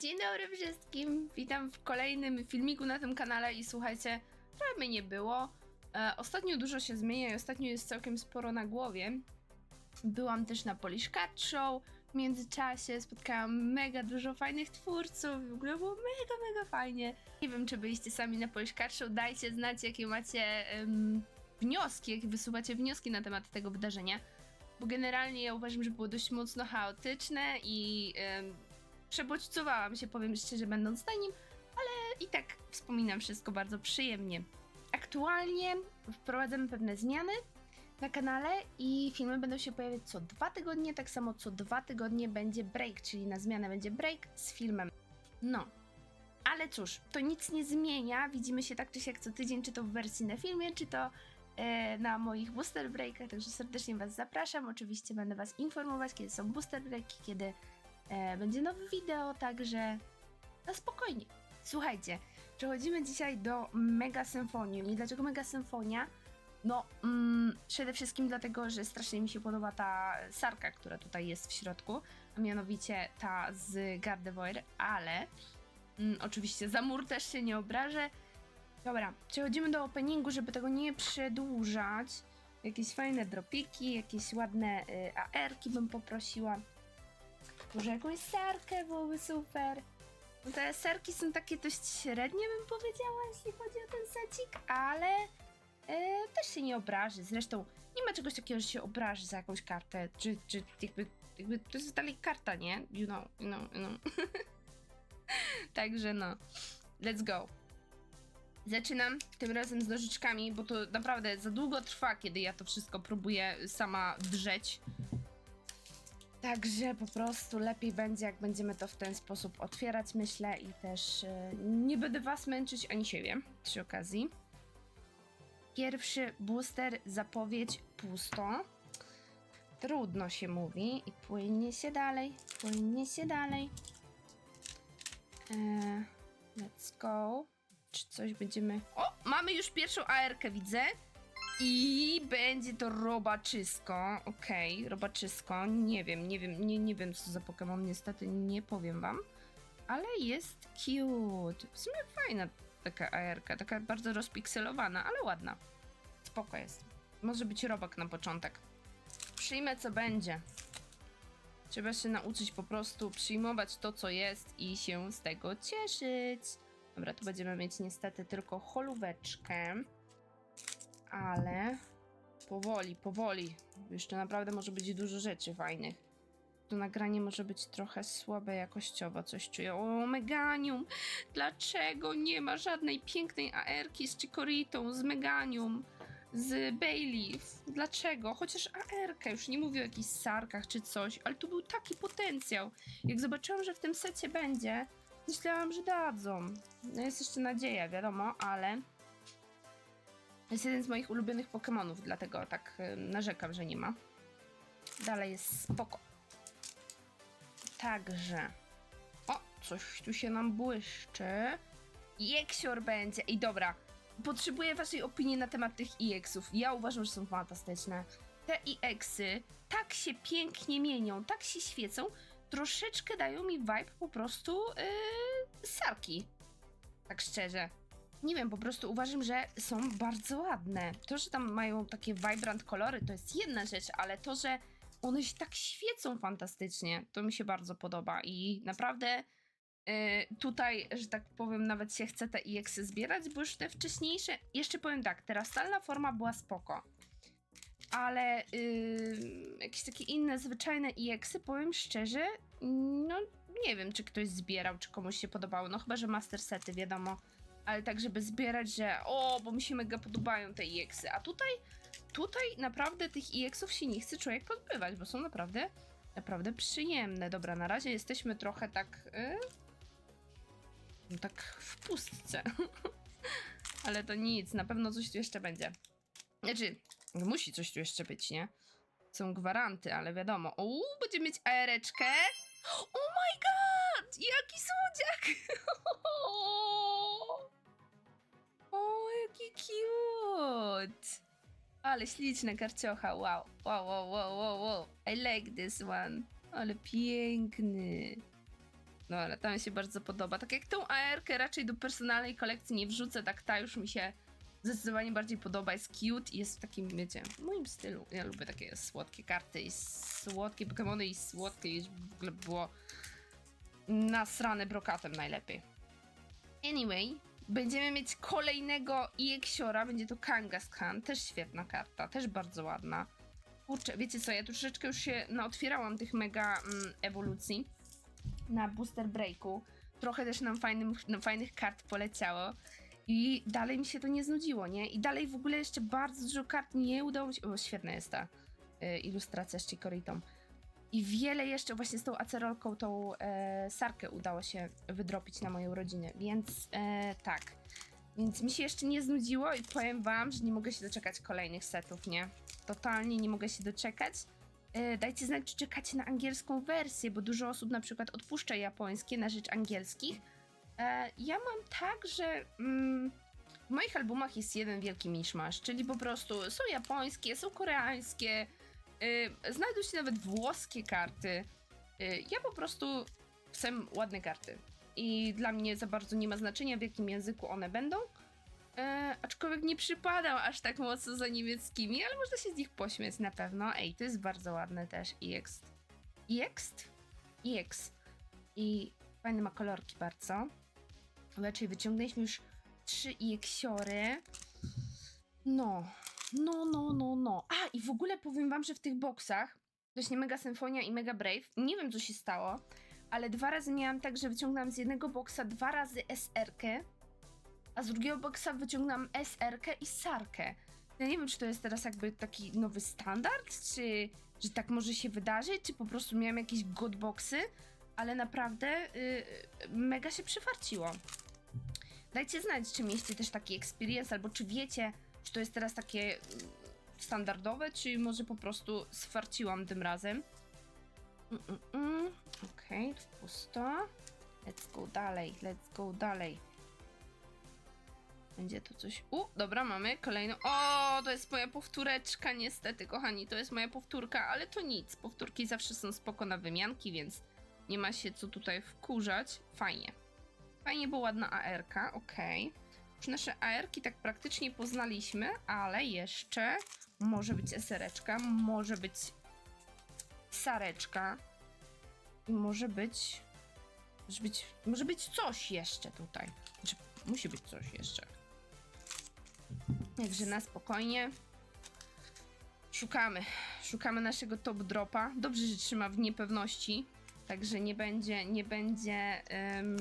Dzień dobry wszystkim, witam w kolejnym filmiku na tym kanale i słuchajcie, trochę mnie nie było. E, ostatnio dużo się zmienia i ostatnio jest całkiem sporo na głowie. Byłam też na Polish Cat Show w międzyczasie, spotkałam mega dużo fajnych twórców, w ogóle było mega, mega fajnie. Nie wiem, czy byliście sami na Polish Cat Show, dajcie znać, jakie macie em, wnioski, jakie wysuwacie wnioski na temat tego wydarzenia. Bo generalnie ja uważam, że było dość mocno chaotyczne i em, przebodźcowałam się, powiem szczerze, będąc na nim, ale i tak wspominam wszystko bardzo przyjemnie. Aktualnie wprowadzamy pewne zmiany na kanale i filmy będą się pojawiać co dwa tygodnie, tak samo co dwa tygodnie będzie break, czyli na zmianę będzie break z filmem. No. Ale cóż, to nic nie zmienia. Widzimy się tak czy siak co tydzień, czy to w wersji na filmie, czy to e, na moich booster breakach, także serdecznie Was zapraszam. Oczywiście będę Was informować, kiedy są booster breaki, kiedy e, będzie nowe wideo, także na spokojnie. Słuchajcie, przechodzimy dzisiaj do Mega Symfonium. I dlaczego Mega Symfonia? No, mm, przede wszystkim dlatego, że strasznie mi się podoba ta sarka, która tutaj jest w środku, a mianowicie ta z Gardevoir, ale mm, oczywiście za mur też się nie obrażę. Dobra, przechodzimy do openingu, żeby tego nie przedłużać. Jakieś fajne dropiki, jakieś ładne y, AR-ki bym poprosiła. Może jakąś serkę byłoby super. Te serki są takie dość średnie, bym powiedziała, jeśli chodzi o ten secik, ale e, też się nie obraży. Zresztą nie ma czegoś takiego, że się obraży za jakąś kartę, czy, czy jakby, jakby to jest dalej karta, nie? You know, you know, you know. Także no, let's go. Zaczynam tym razem z nożyczkami, bo to naprawdę za długo trwa, kiedy ja to wszystko próbuję sama drzeć. Także po prostu lepiej będzie, jak będziemy to w ten sposób otwierać, myślę, i też e, nie będę was męczyć ani siebie przy okazji. Pierwszy booster, zapowiedź pusto. Trudno się mówi i płynie się dalej, płynie się dalej. E, let's go. Czy coś będziemy... O, mamy już pierwszą AR-kę, widzę. I będzie to robaczysko. Okej, robaczysko. Nie wiem, nie wiem, nie, nie wiem co za Pokémon, niestety nie powiem wam. Ale jest cute. W sumie fajna taka AR, taka bardzo rozpikselowana, ale ładna. Spoko jest. Może być robak na początek. Przyjmę co będzie. Trzeba się nauczyć po prostu przyjmować to, co jest i się z tego cieszyć. Dobra, tu będziemy mieć niestety tylko holóweczkę ale powoli, powoli. Jeszcze naprawdę może być dużo rzeczy fajnych. To nagranie może być trochę słabe jakościowo, coś czuję. O, Meganium! Dlaczego nie ma żadnej pięknej AR-ki z Chicoritą, z Meganium, z Bayleaf? Dlaczego? Chociaż AR-kę, już nie mówię o jakichś sarkach czy coś, ale tu był taki potencjał. Jak zobaczyłam, że w tym secie będzie, myślałam, że dadzą. No jest jeszcze nadzieja, wiadomo, ale jest jeden z moich ulubionych Pokémonów, dlatego tak y, narzekam, że nie ma. Dalej jest spoko. Także. O, coś tu się nam błyszczy. Jeksior będzie. I dobra, potrzebuję waszej opinii na temat tych EX-ów. Ja uważam, że są fantastyczne. Te EX-y tak się pięknie mienią, tak się świecą, troszeczkę dają mi vibe po prostu yy, sarki. Tak szczerze nie wiem, po prostu uważam, że są bardzo ładne. To, że tam mają takie vibrant kolory, to jest jedna rzecz, ale to, że one się tak świecą fantastycznie, to mi się bardzo podoba i naprawdę yy, tutaj, że tak powiem, nawet się chce te EX zbierać, bo już te wcześniejsze, jeszcze powiem tak, ta rastalna forma była spoko. Ale yy, jakieś takie inne, zwyczajne EX-y, powiem szczerze, no nie wiem, czy ktoś zbierał, czy komuś się podobało. No chyba, że master sety, wiadomo, ale tak, żeby zbierać, że o, bo mi się mega podobają te EX-y. A tutaj, tutaj naprawdę tych EX-ów się nie chce człowiek pozbywać, bo są naprawdę, naprawdę przyjemne. Dobra, na razie jesteśmy trochę tak, yy, tak w pustce. ale to nic, na pewno coś tu jeszcze będzie. Znaczy, musi coś tu jeszcze być, nie? Są gwaranty, ale wiadomo. Uuu, będziemy mieć aereczkę. Oh my god! Jaki słodziak! Cute! Ale śliczna karciocha, wow. Wow, wow, wow, wow, wow. I like this one. Ale piękny. No ale ta mi się bardzo podoba. Tak jak tą AR-kę raczej do personalnej kolekcji nie wrzucę, tak ta już mi się zdecydowanie bardziej podoba. Jest cute i jest w takim, wiecie, moim stylu. Ja lubię takie słodkie karty i słodkie Pokémony i słodkie już w ogóle było nasrane brokatem najlepiej. Anyway, będziemy mieć kolejnego EXiora, będzie to Kangaskhan, też świetna karta, też bardzo ładna. Kurczę, wiecie co, ja troszeczkę już się naotwierałam tych mega mm, ewolucji na Booster Breaku. Trochę też nam fajnym, no, fajnych kart poleciało. I dalej mi się to nie znudziło, nie? I dalej w ogóle jeszcze bardzo dużo kart nie udało mi się... O, świetna jest ta y, ilustracja z Chicoritą. I wiele jeszcze właśnie z tą acerolką, tą e, sarkę udało się wydropić na moją rodzinę, więc e, tak. Więc mi się jeszcze nie znudziło i powiem wam, że nie mogę się doczekać kolejnych setów, nie? Totalnie nie mogę się doczekać. E, dajcie znać, czy czekacie na angielską wersję, bo dużo osób na przykład odpuszcza japońskie na rzecz angielskich. E, ja mam tak, że mm, w moich albumach jest jeden wielki miszmasz, czyli po prostu są japońskie, są koreańskie, y, znajdą się nawet włoskie karty. Y, ja po prostu chcę ładne karty. I dla mnie za bardzo nie ma znaczenia, w jakim języku one będą. E, aczkolwiek nie przypadam aż tak mocno za niemieckimi, ale można się z nich pośmiać na pewno. Ej, to jest bardzo ładne też. EX. EX? EX. I fajne ma kolorki bardzo. Raczej wyciągnęliśmy już trzy EXiory. No, no, no, no, no. A, i w ogóle powiem wam, że w tych boksach, właśnie Mega Symfonia i Mega Brave, nie wiem co się stało, ale dwa razy miałam tak, że wyciągnęłam z jednego boksa dwa razy SR-kę, a z drugiego boksa wyciągnęłam SR-kę i Sarkę. Ja nie wiem, czy to jest teraz jakby taki nowy standard, czy że tak może się wydarzyć, czy po prostu miałam jakieś godboxy, ale naprawdę y, mega się przyfarciło. Dajcie znać, czy mieliście też taki experience, albo czy wiecie, czy to jest teraz takie mm, standardowe, czy może po prostu sfarciłam tym razem. Mm, mm. Okej, okay, pusto. Let's go dalej, let's go dalej. Będzie tu coś. U, dobra, mamy kolejną. O, to jest moja powtóreczka, niestety, kochani. To jest moja powtórka, ale to nic. Powtórki zawsze są spoko na wymianki, więc nie ma się co tutaj wkurzać. Fajnie. Fajnie, bo ładna ARK, okej. Okay. Już nasze AR-ki tak praktycznie poznaliśmy, ale jeszcze może być esereczka, może być sareczka i może być, może być, może być coś jeszcze tutaj. Znaczy, musi być coś jeszcze. Także na spokojnie. Szukamy. Szukamy naszego top dropa. Dobrze, że trzyma w niepewności. Także nie będzie, nie będzie um,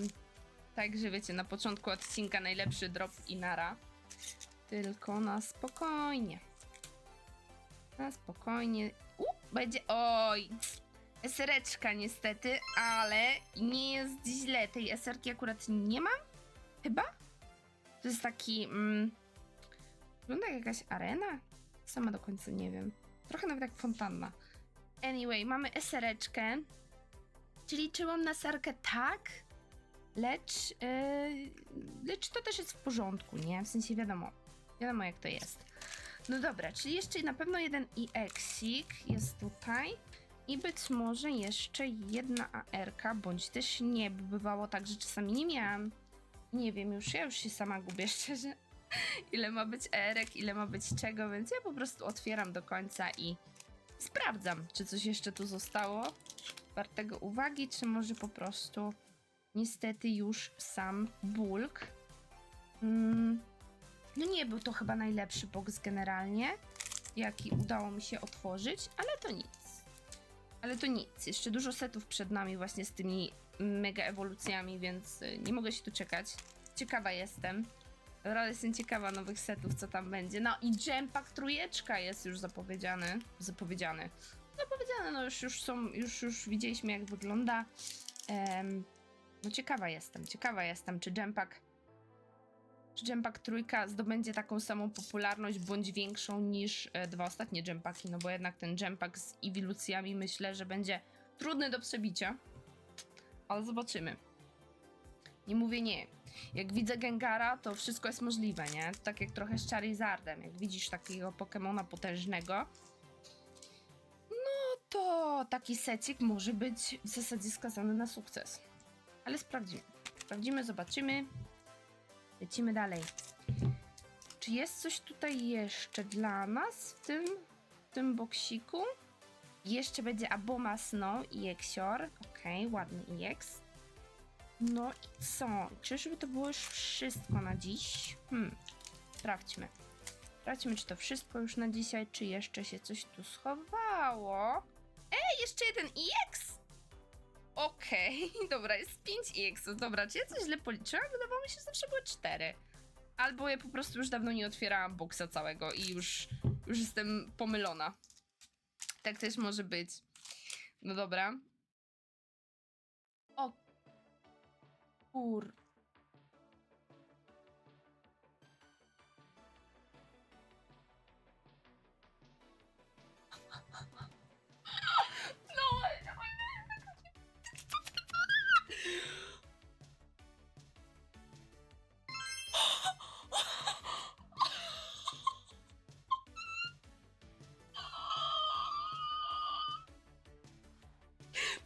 tak, że wiecie, na początku odcinka najlepszy drop i nara. Tylko na spokojnie. Na spokojnie. U, będzie. Oj! Esereczka niestety, ale nie jest źle. Tej eserki akurat nie mam. Chyba? To jest taki. Mm, wygląda jak jakaś arena? Sama do końca nie wiem. Trochę nawet jak fontanna. Anyway, mamy esereczkę. Czyli czyłam na serkę tak, lecz, yy, lecz to też jest w porządku, nie? W sensie wiadomo, wiadomo jak to jest. No dobra, czyli jeszcze na pewno jeden EXIK jest tutaj. I być może jeszcze jedna ARK, bądź też nie, bo bywało tak, że czasami nie miałam. Nie wiem już, ja już się sama gubię szczerze. Ile ma być ARek, ile ma być czego, więc ja po prostu otwieram do końca i sprawdzam, czy coś jeszcze tu zostało wartego uwagi, czy może po prostu niestety już sam bulk. Mm, no nie był to chyba najlepszy box generalnie, jaki udało mi się otworzyć, ale to nic. Ale to nic. Jeszcze dużo setów przed nami właśnie z tymi mega ewolucjami, więc y, nie mogę się tu czekać. Ciekawa jestem. Naprawdę jestem ciekawa nowych setów, co tam będzie. No i Jampak trójeczka jest już zapowiedziany. Zapowiedziany. Zapowiedziane, no już, już są, już, już widzieliśmy jak wygląda. Um, no ciekawa jestem, ciekawa jestem, czy Jampak czy Jampak trójka zdobędzie taką samą popularność, bądź większą niż e, dwa ostatnie Jampaki, no bo jednak ten Jampak z ewilucjami myślę, że będzie trudny do przebicia. Ale zobaczymy. Nie mówię nie. Jak widzę Gengara, to wszystko jest możliwe, nie? Tak jak trochę z Charizardem. Jak widzisz takiego Pokemona potężnego, no to taki secik może być w zasadzie skazany na sukces. Ale sprawdzimy. Sprawdzimy, zobaczymy. Lecimy dalej. Czy jest coś tutaj jeszcze dla nas w tym, w tym boksiku? Jeszcze będzie Aboma Snow i Exior. Okej, ładny EX. No i co? Czyżby to było już wszystko na dziś? Hmm, sprawdźmy. Sprawdźmy, czy to wszystko już na dzisiaj, czy jeszcze się coś tu schowało. Ej, jeszcze jeden EX! Okej, dobra, jest 5 EX-ów. Dobra, czy ja coś źle policzyłam? Wydawało mi się, że zawsze były 4. Albo ja po prostu już dawno nie otwierałam boksa całego i już, już jestem pomylona. Tak też może być. No dobra. O. Kur.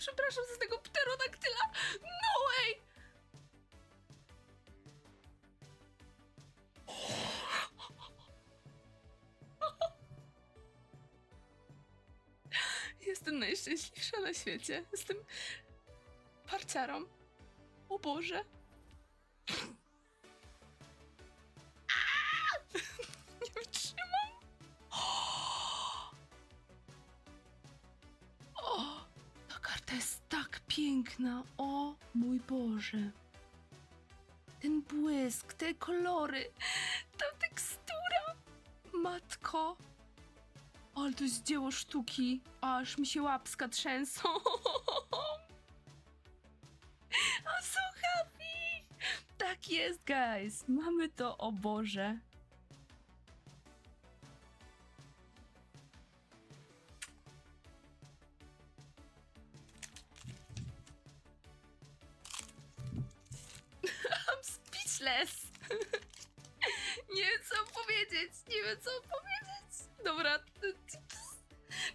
Przepraszam za tego pterodaktyla. No way! Jestem najszczęśliwsza na świecie. Jestem parciarą. O Boże. Piękna. O mój Boże. Ten błysk, te kolory, ta tekstura. Matko. Ale to jest dzieło sztuki. Aż mi się łapska trzęsą. I'm so happy. Tak jest, guys. Mamy to, o Boże. Speechless. Nie wiem co powiedzieć, nie wiem co powiedzieć. Dobra.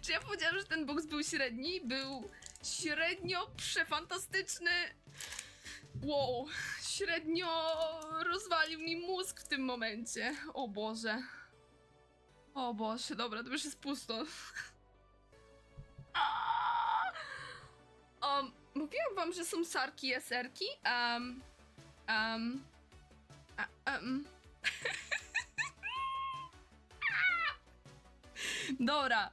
Czy ja powiedziałam, że ten box był średni? Był średnio przefantastyczny. Wow, średnio rozwalił mi mózg w tym momencie. O Boże. O Boże, dobra, to już jest pusto. Um, mówiłam wam, że są sarki i eserki? Um, um, Dobra.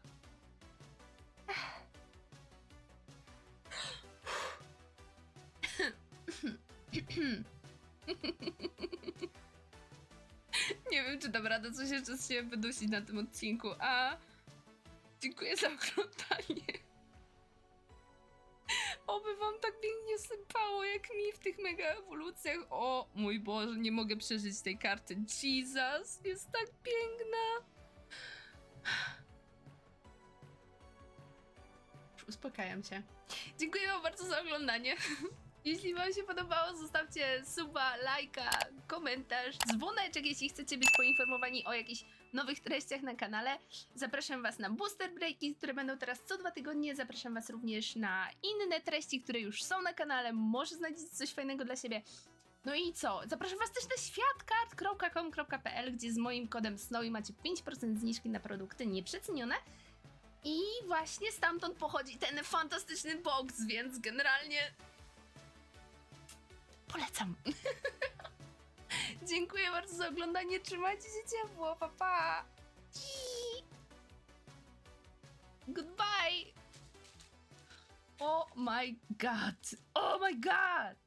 Nie wiem, czy dam radę coś jeszcze z siebie wydusić na tym odcinku, a dziękuję za oglądanie. Pięknie sypało, jak mi w tych mega ewolucjach. O mój Boże, nie mogę przeżyć tej karty. Jesus, jest tak piękna. Uspokajam się. Dziękuję wam bardzo za oglądanie. Jeśli wam się podobało, zostawcie suba, lajka, komentarz, dzwoneczek, jeśli chcecie być poinformowani o jakichś nowych treściach na kanale. Zapraszam was na booster breaki, które będą teraz co dwa tygodnie. Zapraszam was również na inne treści, które już są na kanale. Może znajdziecie coś fajnego dla siebie. No i co? Zapraszam was też na światkart.com.pl, gdzie z moim kodem SNOWY macie 5% zniżki na produkty nieprzecenione. I właśnie stamtąd pochodzi ten fantastyczny box, więc generalnie polecam. Dziękuję bardzo za oglądanie. Trzymajcie się ciepło. Pa pa. Goodbye. Oh my god. Oh my god.